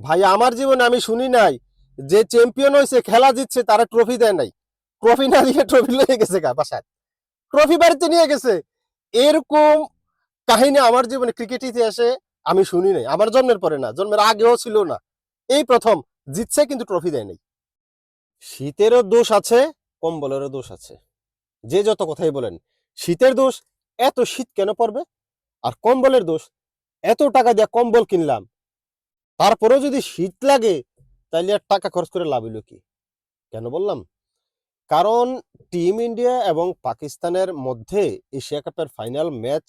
ভাই, আমার জীবনে আমি শুনি নাই যে চ্যাম্পিয়ন হয়েছে খেলা জিতছে, তারা ট্রফি দেয় নাই। ট্রফি না দিয়ে ট্রফি লয়ে গেছে গা, বাসায়। ট্রফি বাড়িতে নিয়ে গেছে। এরকম কাহিনী আমার জীবনে ক্রিকেট ইতিহাসে আমি শুনি নাই। আমার জন্মের পরে না, জন্মের আগেও ছিল না। এই প্রথম, জিতছে কিন্তু ট্রফি দেয় নাই। শীতেরও দোষ আছে, কম্বলেরও দোষ আছে। যে যত কথাই বলেন, শীতের দোষ, এত শীত কেন পড়বে? আর কম্বলের দোষ, এত টাকা দিয়ে কম্বল কিনলাম তারপরেও যদি শীত লাগে তাহলে আর টাকা খরচ করে লাভ কি? কেন বললাম? কারণ টিম ইন্ডিয়া এবং পাকিস্তানের মধ্যে এশিয়া কাপের ফাইনাল ম্যাচ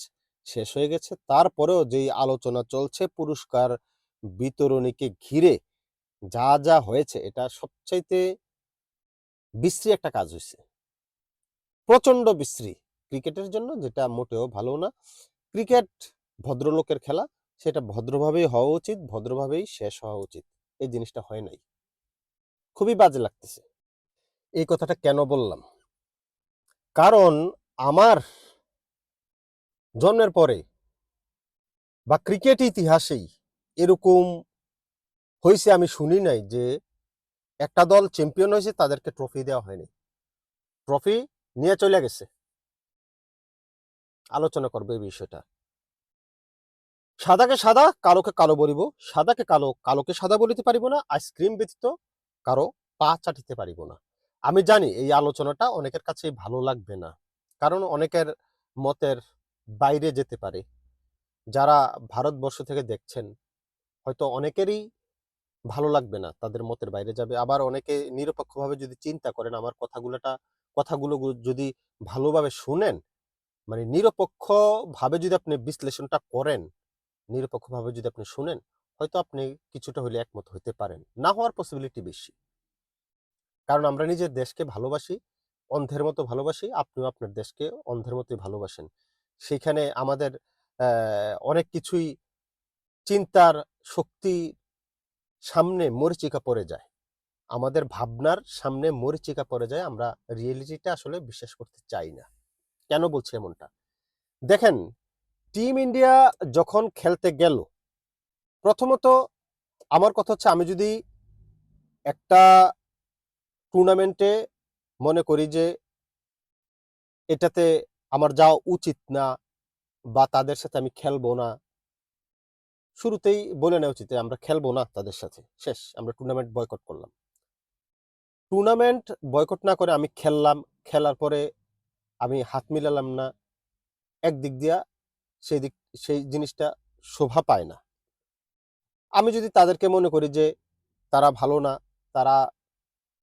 শেষ হয়ে গেছে। তারপরেও যেই আলোচনা চলছে পুরস্কার বিতরণীকে ঘিরে, যা যা হয়েছে, এটা সবচাইতে বিশ্রী একটা কাজ হয়েছে প্রচণ্ড বিশ্রী ক্রিকেটের জন্য, যেটা মোটেও ভালো না। ক্রিকেট ভদ্রলোকের খেলা সেটা ভদ্রভাবেই হওয়া উচিত, ভদ্রভাবেই শেষ হওয়া উচিত। এই জিনিসটা হয় নাই। খুবই বাজে লাগতেছে। এই কথাটা কেন বললাম? কারণ আমার জন্মের পরে বা ক্রিকেট ইতিহাসেই এরকম হয়েছে আমি শুনি নাই যে একটা দল চ্যাম্পিয়ন হয়েছে, তাদেরকে ট্রফি দেওয়া হয়নি। ট্রফি নিয়ে চলে গেছে। আলোচনা করবে এই বিষয়টা। সাদাকে সাদা, কালোকে কালো বলিব। সাদাকে কালো, কালোকে সাদা বলিতে পারিব না। আইসক্রিম ব্যতীত কারও পা চাটিতে পারিব না। আমি জানি এই আলোচনাটা অনেকের কাছে ভালো লাগবে না, কারণ অনেকের মতের বাইরে যেতে পারে। যারা ভারতবর্ষ থেকে দেখছেন, হয়তো অনেকেরই ভালো লাগবে না, তাদের মতের বাইরে যাবে। আবার অনেকে নিরপেক্ষভাবে যদি চিন্তা করেন, আমার কথাগুলোটা, কথাগুলো যদি ভালোভাবে শুনেন মানে নিরপেক্ষ ভাবে যদি আপনি বিশ্লেষণটা করেন নিরপেক্ষভাবে যদি আপনি শুনেন, হয়তো আপনি কিছুটা হলে একমত হইতে পারেন। না হওয়ার পসিবিলিটি বেশি। কারণ আমরা নিজের দেশকে ভালোবাসি, অন্ধের মতো ভালোবাসি, আপনিও আপনার দেশকে অন্ধের মতোই ভালোবাসেন। সেখানে আমাদের অনেক কিছুই চিন্তার শক্তি সামনে মরিচিকা পড়ে যায়। আমাদের ভাবনার সামনে মরিচিকা পড়ে যায়, আমরা রিয়েলিটিটা আসলে বিশ্বাস করতে চাই না। কেন বলছি এমনটা? দেখেন টিম ইন্ডিয়া যখন খেলতে গেল, প্রথমত আমার কথা হচ্ছে আমি যদি একটা টুর্নামেন্টে মনে করি যে এটাতে আমার যাওয়া উচিত না বা তাদের সাথে আমি খেলব না, শুরুতেই বলে নেওয়া উচিত আমরা খেলব না তাদের সাথে, শেষ, আমরা টুর্নামেন্ট বয়কট করলাম। টুর্নামেন্ট বয়কট না করে আমি খেললাম, খেলার পরে আমি হাত মিলালাম না, একদিক দিয়া সেই দিক, সেই জিনিসটা শোভা পায় না। আমি যদি তাদেরকে মনে করি যে তারা ভালো না, তারা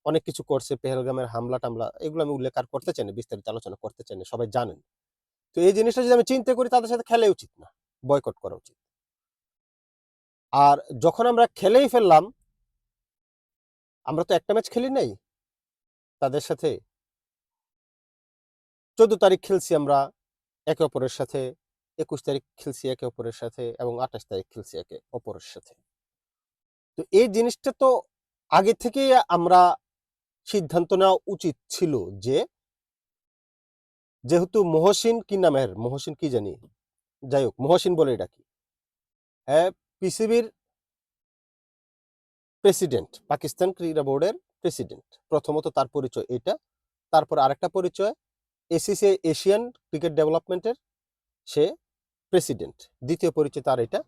অনেক কিছু করছে, পেহেলগামের হামলা টামলা এগুলো আমি উল্লেখ আর করতে চাই না, বিস্তারিত আলোচনা করতে চাই না, সবাই জানেন। তো এই জিনিসটা যদি আমি চিন্তা করি, তাদের সাথে খেলে উচিত না, বয়কট করা উচিত। আর যখন আমরা খেলেই ফেললাম, আমরা তো একটা ম্যাচ খেলি নাই তাদের সাথে। চোদ্দ তারিখ খেলছি আমরা, একে অপরের সাথে একুশ তারিখ খেলছি একে অপরের সাথে এবং আঠাশ তারিখ খেলছি একে অপরের সাথে। তো এই জিনিসটা তো আগে থেকেই আমরা সিদ্ধান্ত নেওয়া উচিত ছিল যে, যেহেতু মহসিন কি নামের? মহসিন কি জানি? যাই হোক, মহসিন বলে ডাকি। হ্যাঁ পিসিবির প্রেসিডেন্ট, পাকিস্তান ক্রীড়া বোর্ডের প্রেসিডেন্ট। প্রথমত তার পরিচয় এটা, তারপর আরেকটা পরিচয়, এসিসি এশিয়ান ক্রিকেট ডেভেলপমেন্টের সে প্রেসিডেন্ট, দ্বিতীয় পরিচয় তার এটা।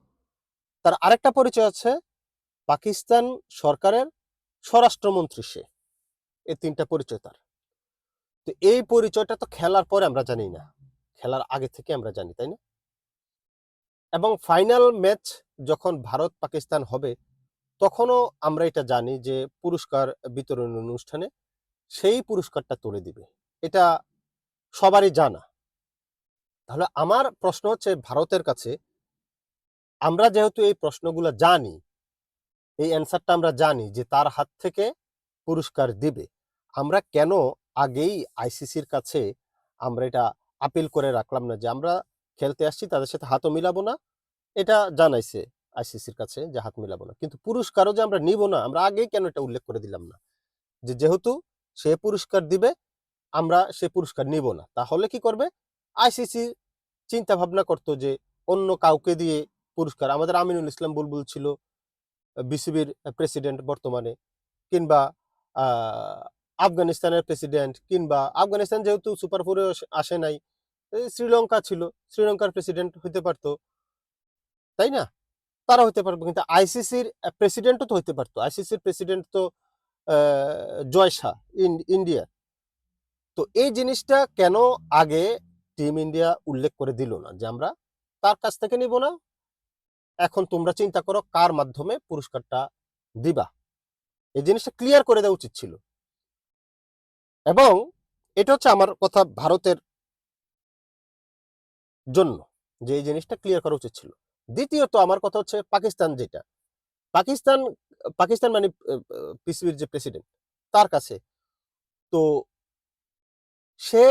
তার আরেকটা পরিচয় আছে পাকিস্তান সরকারের স্বরাষ্ট্রমন্ত্রী সে। এই তিনটা পরিচয় তার। তো এই পরিচয়টা তো খেলার পরে আমরা জানি না। খেলার আগে থেকে আমরা জানি, তাই না? এবং ফাইনাল ম্যাচ যখন ভারত পাকিস্তান হবে, তখনও আমরা এটা জানি যে পুরস্কার বিতরণ অনুষ্ঠানে সেই পুরস্কারটা তুলে দিবে। এটা সবারই জানা। তাহলে আমার প্রশ্ন হচ্ছে ভারতের কাছে, আমরা যেহেতু এই প্রশ্নগুলো জানি, এই অ্যান্সারটা আমরা জানি যে তার হাত থেকে পুরস্কার দিবে, আমরা কেন আগেই আইসিসির কাছে আমরা এটা আপিল করে রাখলাম না যে আমরা খেলতে আসছি, তাদের সাথে হাতও মিলাবো না, এটা জানাইছে আইসিসির কাছে যে হাত মিলাবো না। কিন্তু পুরস্কারও যে আমরা নিব না, আমরা আগেই কেন এটা উল্লেখ করে দিলাম না? যে যেহেতু সে পুরস্কার দিবে, আমরা সে পুরস্কার নিব না, তাহলে কি করবে? আইসিসি চিন্তা ভাবনা করতো যে অন্য কাউকে দিয়ে পুরস্কার। আমাদের আমিনুল ইসলাম বুলবুল ছিল বিসিবির প্রেসিডেন্ট বর্তমানে, কিংবা আফগানিস্তানের প্রেসিডেন্ট কিংবা আফগানিস্তান যেহেতু সুপার ফোরে আসে নাই শ্রীলঙ্কা ছিল, শ্রীলঙ্কার প্রেসিডেন্ট হতে পারতো, তাই না? তারা হতে পারবে, কিন্তু আইসিসির প্রেসিডেন্টও তো হতে পারতো। আইসিসির প্রেসিডেন্ট তো জয় শাহ, ইন- ইন্ডিয়া। তো এই জিনিসটা কেন আগে টিম ইন্ডিয়া উল্লেখ করে দিল না যে আমরা তার কাছ থেকে নিব না। এখন তোমরা চিন্তা করো কার মাধ্যমে পুরস্কারটা দিবা। এই জিনিসটা ক্লিয়ার করে দেওয়া উচিত ছিল। এবং এটা হচ্ছে আমার কথা ভারতের জন্য যে এই জিনিসটা ক্লিয়ার করা উচিত ছিল। দ্বিতীয়ত আমার কথা হচ্ছে পাকিস্তান যেটা। পাকিস্তান পাকিস্তান মানে পিসিবির যে প্রেসিডেন্ট তার কাছে। তো সে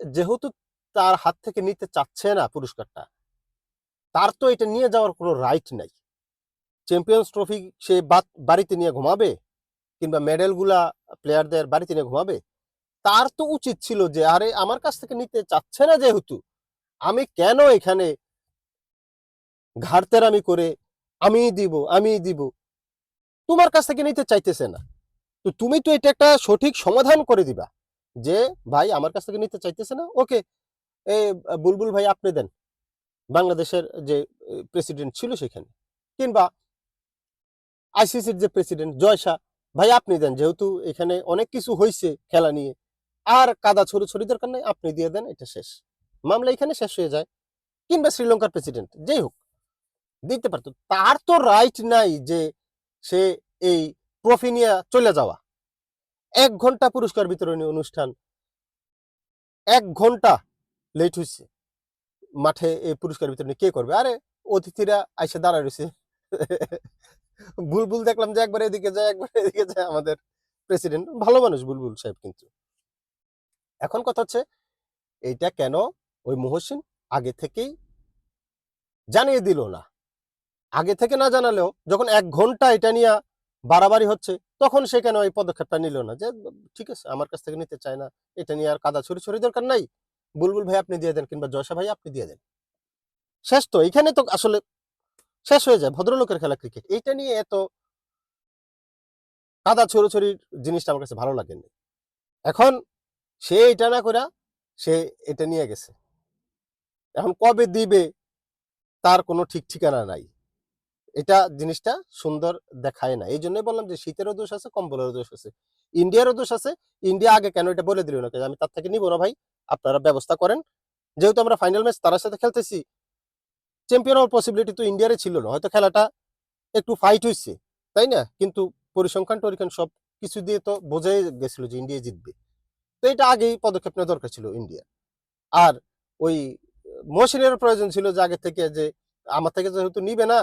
যেহেতু তার হাত থেকে নিতে চাচ্ছে না পুরস্কারটা, তার তো এটা নিয়ে যাওয়ার কোনো রাইট নাই। চ্যাম্পিয়ন্স ট্রফি সে বাড়িতে নিয়ে ঘুমাবে কিংবা মেডেলগুলা প্লেয়ারদের বাড়িতে নিয়ে ঘুমাবে, তার তো উচিত ছিল যে, আরে, আমার কাছ থেকে নিতে চাচ্ছে না যেহেতু, আমি কেন এখানে ঘাড়তেরামি করে আমি দিব আমি দিব, তোমার কাছ থেকে নিতে চাইতেছে না? তো তুমি তো এটা একটা সঠিক সমাধান করে দিবা যে, ভাই, আমার কাছ থেকে নিতে চাইতেছে না, ওকে এ বুলবুল ভাই আপনি দেন। বাংলাদেশের যে প্রেসিডেন্ট ছিল সেখানে। কিংবা আইসিসির যে প্রেসিডেন্ট জয় শাহ, ভাই আপনি দেন। যেহেতু এখানে অনেক কিছু হয়েছে খেলা নিয়ে। আর কাদা ছড়ি ছড়ি দরকার নাই, আপনি দিয়ে দেন, এটা শেষ। মামলা এখানে শেষ হয়ে যায়। কিংবা শ্রীলঙ্কার প্রেসিডেন্ট যেই হোক। দিতে পারতো, তার তো রাইট নাই যে সে এই ট্রফি নিয়ে চলে যাওয়া। এক ঘণ্টা পুরস্কার বিতরণী অনুষ্ঠান। এক ঘণ্টা লেট হয়েছে মাঠে এই পুরস্কার বিতরণী কে করবে? আরে, অতিথিরা আইসে দাঁড়ায় রয়েছে বুলবুল দেখলাম যে একবার এদিকে যায়, একবার এদিকে যায় আমাদের প্রেসিডেন্ট ভালো মানুষ বুলবুল সাহেব কিন্তু। এখন কথা হচ্ছে, এইটা কেন ওই মহসিন আগে থেকেই জানিয়ে দিল না? আগে থেকে না জানালেও যখন এক ঘণ্টা এটা নিয়ে বাড়াবাড়ি হচ্ছে, তখন সে কেন এই পদক্ষেপটা নিল না? যে, ঠিক আছে, আমার কাছ থেকে নিতে চায় না, এটা নিয়ে আর কাদা ছড়ি ছড়ি দরকার নাই। বুলবুল ভাই আপনি দিয়ে দেন কিংবা জয়সা ভাই আপনি দিয়ে দেন। শেষ তো, এখানে তো আসলে শেষ হয়ে যায় ভদ্রলোকের খেলা ক্রিকেট এইটা নিয়ে এত কাদা ছড়ি জিনিসটা আমার কাছে ভালো লাগেনি। এখন সে এটা না করে সে এটা নিয়ে গেছে। এখন কবে দিবে তার কোনো ঠিক ঠিকানা নাই। এটা জিনিসটা সুন্দর দেখায় না। এই জন্যই বললাম যে শীতেরও দোষ আছে, কম্বলেরও দোষ আছে। ইন্ডিয়ারও দোষ আছে। ইন্ডিয়া আগে কেন এটা বলে দিল না? আমি তার থেকে নিবো না ভাই। আপনারা ব্যবস্থা করেন। যেহেতু আমরা ফাইনাল ম্যাচ তার সাথে খেলতেছি চ্যাম্পিয়ন হওয়ার পসিবিলিটি তো ইন্ডিয়ারে ছিল না। হয়তো খেলাটা একটু ফাইট হয়েছে তাই না? কিন্তু পরিসংখ্যান, টরিখান সব কিছু দিয়ে তো বোঝাই গেছিল যে ইন্ডিয়া জিতবে। তো এটা আগেই পদক্ষেপ নেওয়া দরকার ছিল ইন্ডিয়া আর ওই মহসিনের প্রয়োজন ছিল যে আগে থেকে যে আমার থেকে যেহেতু নিবে না,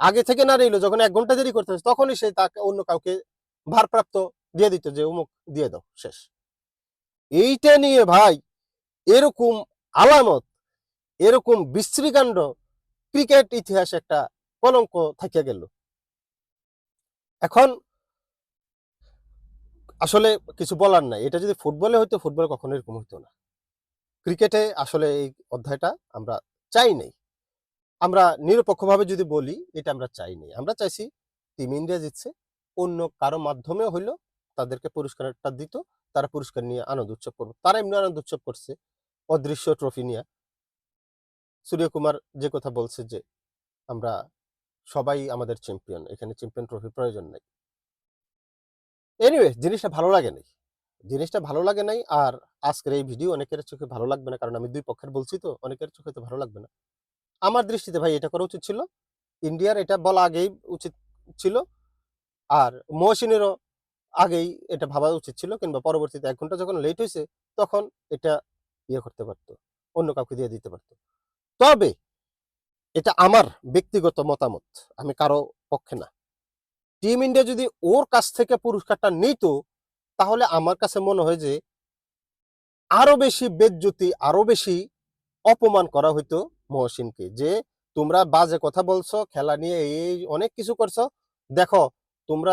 আগে থেকে না রইল যখন এক ঘণ্টা দেরি করতে তখনই সে তাকে অন্য কাউকে ভারপ্রাপ্ত দিয়ে দিত যে, অমুক দিয়ে দাও, শেষ। এইটা নিয়ে ভাই এরকম আলামত, এরকম বিশ্রীকাণ্ড ক্রিকেট ইতিহাসে একটা কলঙ্ক থাকিয়া গেল। এখন আসলে কিছু বলার নাই। এটা যদি ফুটবলে হইতো, ফুটবলে কখনো এরকম হইতো না। ক্রিকেটে আসলে এই অধ্যায়টা আমরা চাই নাই। আমরা নিরপেক্ষভাবে যদি বলি, এটা আমরা চাই নাই। আমরা চাইছি টিম ইন্ডিয়া জিতছে, অন্য কারও মাধ্যমে হইল, তাদেরকে পুরস্কারটা দিত তারা পুরস্কার নিয়ে আনন্দ উৎসব করব। তারা এমনি আনন্দ উৎসব করছে, অদৃশ্য ট্রফি নিয়ে। সূর্যকুমার যে কথা বলছে যে, আমরা সবাই আমাদের চ্যাম্পিয়ন এখানে চ্যাম্পিয়ন ট্রফি প্রয়োজন নাই। এনিওয়ে জিনিসটা ভালো লাগে নাই। জিনিসটা ভালো লাগে নাই আর আজকের এই ভিডিও অনেকের চোখে ভালো লাগবে না, কারণ আমি দুই পক্ষের বলছি তো, অনেকের চোখে তো ভালো লাগবে না। আমার দৃষ্টিতে ভাই এটা করা উচিত ছিল। ইন্ডিয়ার এটা বলা আগেই উচিত ছিল। আর মহসিনেরও আগেই এটা ভাবা উচিত ছিল কিংবা পরবর্তীতে এক ঘণ্টা যখন লেট হয়েছে তখন এটা ইয়ে করতে পারতো, অন্য কাউকে দিয়ে দিতে পারতো। তবে এটা আমার ব্যক্তিগত মতামত, আমি কারও পক্ষে না। টিম ইন্ডিয়া যদি ওর কাছ থেকে পুরস্কারটা নিত, তাহলে আমার কাছে মনে হয় যে আরও বেশি বেজ্জতি, আরও বেশি অপমান করা হইতো মহসিনকে যে, তোমরা বাজে কথা বলছো, খেলা নিয়ে এই, অনেক কিছু করছ, দেখো তোমরা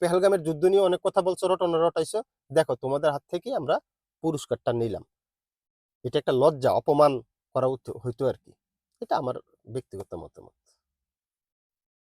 পেহালগামের যুদ্ধ নিয়ে অনেক কথা বলছো, রটনা রটাইছো। দেখো, তোমাদের হাত থেকে আমরা পুরস্কারটা নিলাম। এটা একটা লজ্জা, অপমান করা হইতো আর কি। এটা আমার ব্যক্তিগত মতামত।